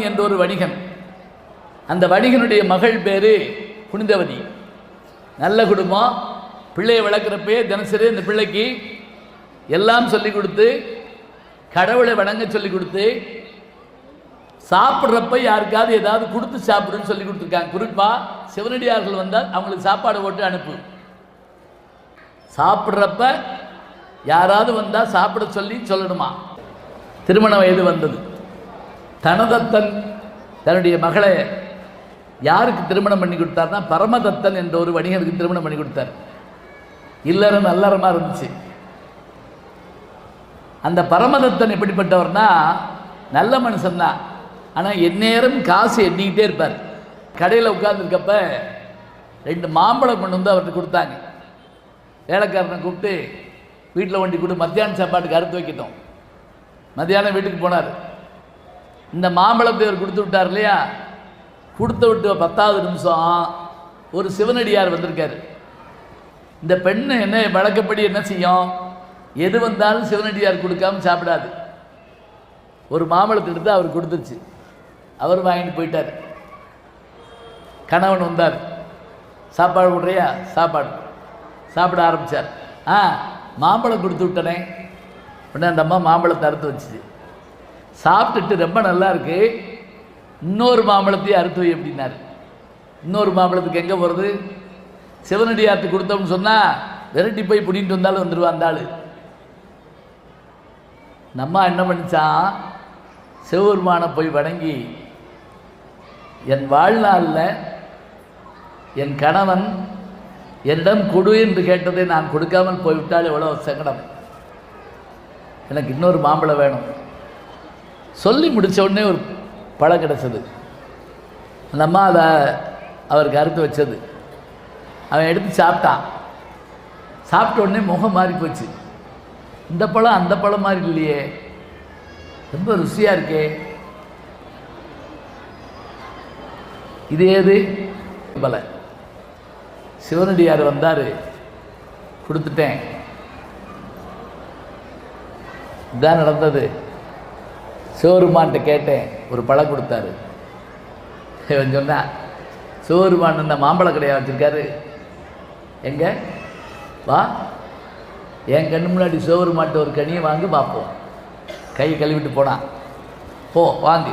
என்ற ஒரு வணிகன். அந்த வணிகனுடைய மகள் பேரு புனிதவதி நல்ல குடும்பம் பிள்ளையை வளர்க்குறப்பே தினசரி அந்த பிள்ளைக்கு எல்லாம் சொல்லி கொடுத்து கடவுளை வணங்க சொல்லி கொடுத்து சாப்பிட்றப்ப யாருக்காவது ஏதாவது கொடுத்து சாப்பிடுன்னு சொல்லி கொடுத்துருக்காங்க. குறிப்பாக சிவனடியார்கள் வந்தால் அவங்களுக்கு சாப்பாடு போட்டு அனுப்பு. சாப்பிட்றப்ப யாராவது வந்தால் சாப்பிட சொல்லி சொல்லணுமா? திருமண வயது வந்தது. தனதத்தன் தன்னுடைய மகளை யாருக்கு திருமணம் பண்ணி கொடுத்தார்னா பரமதத்தன் என்ற ஒரு வணிகருக்கு திருமணம் பண்ணி கொடுத்தார். இல்லறம் நல்லறமா இருந்துச்சு. அந்த பரமதத்தன் எப்படிப்பட்டவர்னா நல்ல மனுஷன்தான் ஆனால் எந்நேரம் காசு எண்ணிக்கிட்டே இருப்பார். கடையில் உட்கார்ந்துருக்கப்ப ரெண்டு மாம்பழம் கொண்டு வந்து அவர்கிட்ட கொடுத்தாங்க. வேலைக்காரனை கூப்பிட்டு வீட்டில் வண்டி கொடு மத்தியான சாப்பாட்டுக்கு அறுத்து வைக்கிட்டோம். மத்தியானம் வீட்டுக்கு போனார். இந்த மாம்பழத்தை அவர் கொடுத்து விட்டார் இல்லையா? கொடுத்து விட்டு பத்தாவது நிமிஷம் ஒரு சிவனடியார் வந்திருக்காரு. இந்த பெண்ணு என்ன வழக்கப்படி என்ன செய்யும்? எது வந்தாலும் சிவனடியார் கொடுக்காம சாப்பிடாது. ஒரு மாம்பழத்தை எடுத்து அவர் கொடுத்துருச்சு. அவர் வாங்கிட்டு போயிட்டார். கணவன் வந்தார். சாப்பாடு விட்றியா சாப்பாடு. சாப்பிட ஆரம்பித்தார் ஆ மாம்பழம் கொடுத்து விட்டனே. உடனே அந்த அம்மா மாம்பழத்தை அறுத்து வச்சுச்சு. சாப்பிட்டுட்டு ரொம்ப நல்லா இருக்கு. இன்னொரு மாம்பழத்தையும் அறுத்து வை அப்படின்னாரு. இன்னொரு மாம்பழத்துக்கு எங்கே போகிறது சிவனடியார்த்து கொடுத்தோம்னு சொன்னால் விரட்டி போய் பிடின்ட்டு வந்தாலும் வந்துடுவா அந்த ஆள். நம்ம என்ன பண்ணிச்சான் சிவபெருமானை போய் வணங்கி என் வாழ்நாளில் என் கணவன் என்னிடம் கொடு என்று கேட்டதை நான் கொடுக்காமல் போய்விட்டால் எவ்வளோ சங்கடம். எனக்கு இன்னொரு மாம்பழம் வேணும். சொல்லி முடிச்ச உடனே ஒரு பழம் கிடச்சது. அந்த அம்மா அதை அவருக்கு அறுத்து வச்சது. அவன் எடுத்து சாப்பிட்டான். சாப்பிட்ட உடனே முகம் மாறி போச்சு. இந்த பழம் அந்த பழம் மாதிரி இல்லையே. ரொம்ப ருசியாக இருக்கே. இது ஏது? பல. சிவனடியார் வந்தார். கொடுத்துட்டேன். இதான் நடந்தது. சிவருமான்ட்ட கேட்டேன் ஒரு பழம் கொடுத்தாரு. இவன் சொன்னான் சிவருமான் இந்த மாம்பழ கடையாக வச்சுருக்காரு? எங்க? வா. என் கண்ணு முன்னாடி சிவருமான்ட்ட ஒரு கனியை வாங்கி பார்ப்போம் கை கழுவிட்டு போனான் போ வாங்கி